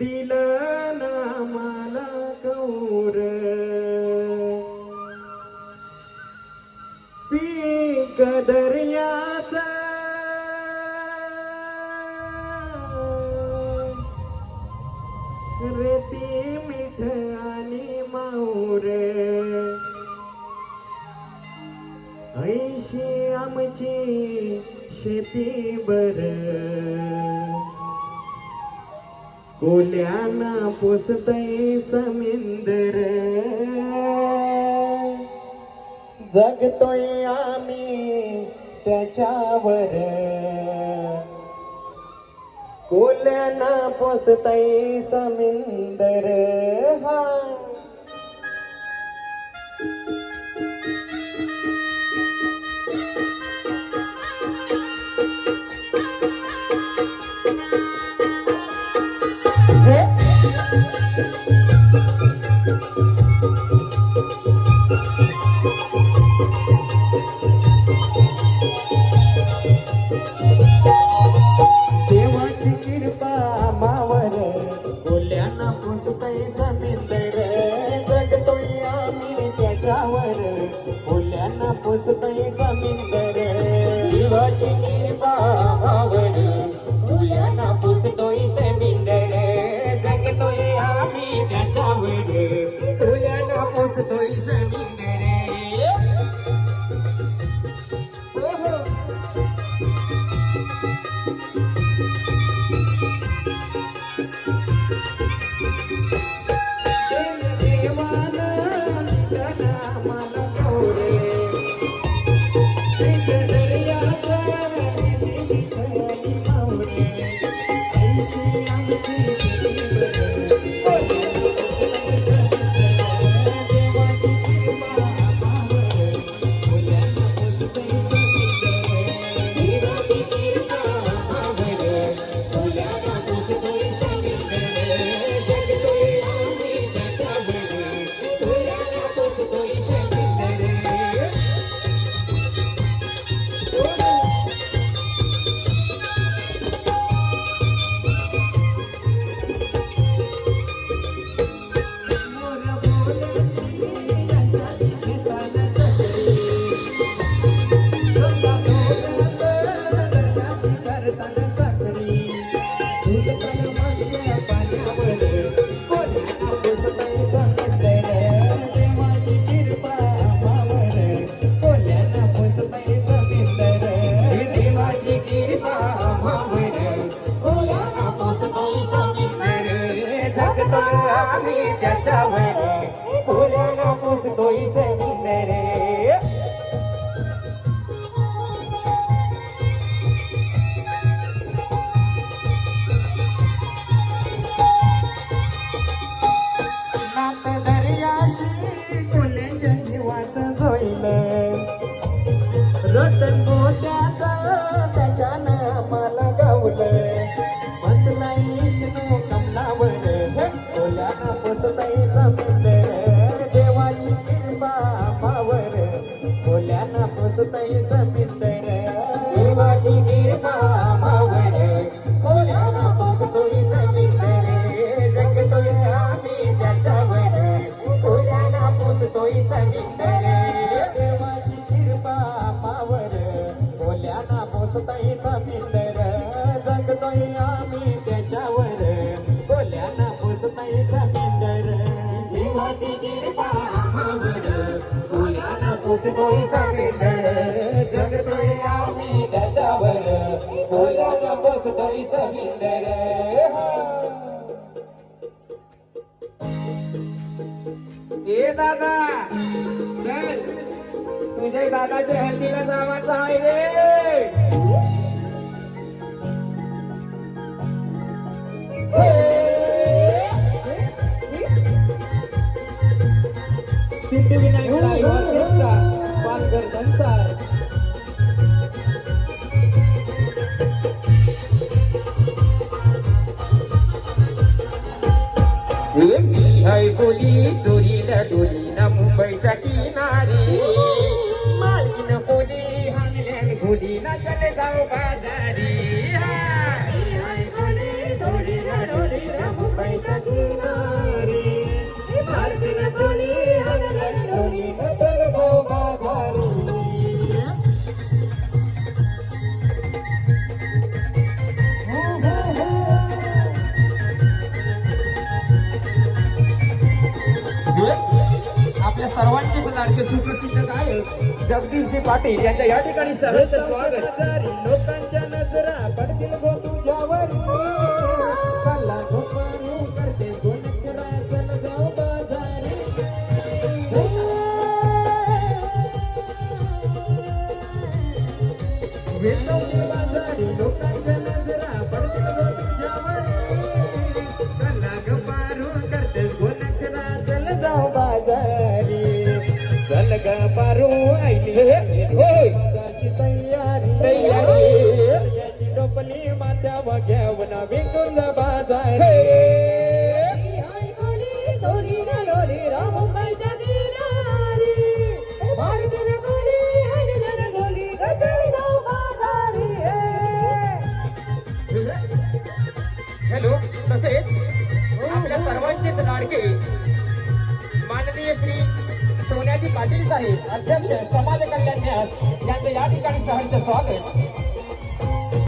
दिला ना मला कौर. पीक दर्याचा. रेती मिठ आणि माऊर. ऐशी आमची शेती बर. कोल्याना पोसतय समिंदर. जगतोय आम्ही त्याच्यावर. कोल्याना पोसतय समिंदर. हा. देवाची कृपा मावर बोल्याना पुसतय जमीनदर जगतोय आम्ही त्याच्यावर. बोल्याना पुसतय जमीनदर देवाची आम्ही त्याच्यावर. फुलाला पुसतोय समुंदर ओल्यानं पुसताय जमीन देवाची कृपा मावर ओल्यानं पुसतोय जमीन जगतोय आम्ही त्याच्यावर. ओल्यानं पुसतोय जमीन जगतोय आम्ही त्याच्यावर ए दादा चल. तुझ्या दादाच्या हल्दीला जावाचं आहे रे. साई ऑर्केस्ट्रा पालघर संसार मी हाय बोली सोरीला डोलीना मुंबईच्या किनारी मालकीन बोली हानल्यान बोलीना जलगाव बाजारी हाय हाय जगदीशजी पाटील यांच्या या ठिकाणी सहर्ष स्वागत. लोकांच्या नजरा पडतील गो तुझ्यावर. चालला झोपारू करते दोन करा चल जाऊ बाजारी लोकांच्या चल गपारू आईली. होय. तयारी. तयारी. टोपली माथ्यावर घेऊन विकून बाजार. हॅलो तसेच आपल्या सर्वांचेच लाडके माननीय श्री सोन्याजी पाटील साहेब अध्यक्ष समाज कल्याण न्यास यांचं या ठिकाणी सहर्ष स्वागत.